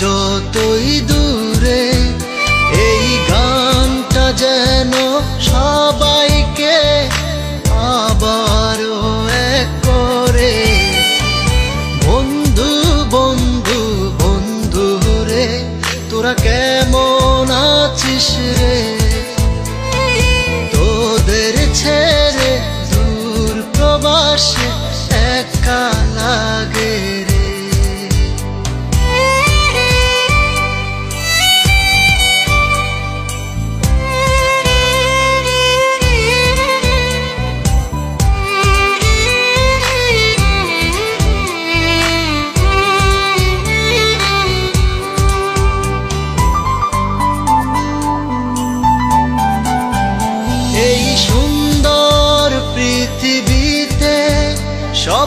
যতই দূরে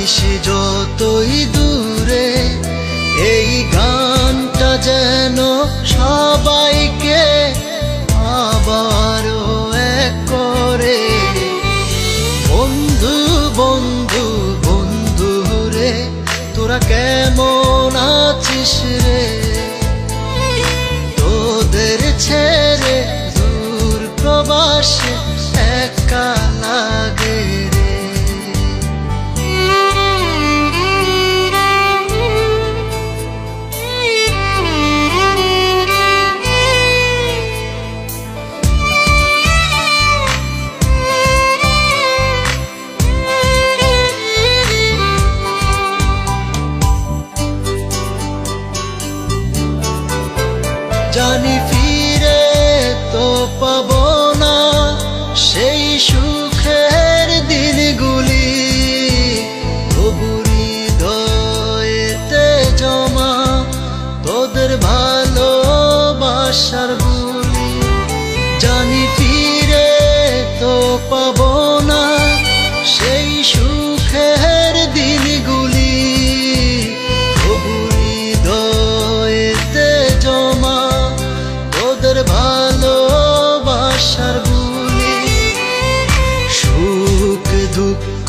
থাকিস যতই দূরে এই গানটা যেন সবাইকে जानी फिरे तो पबो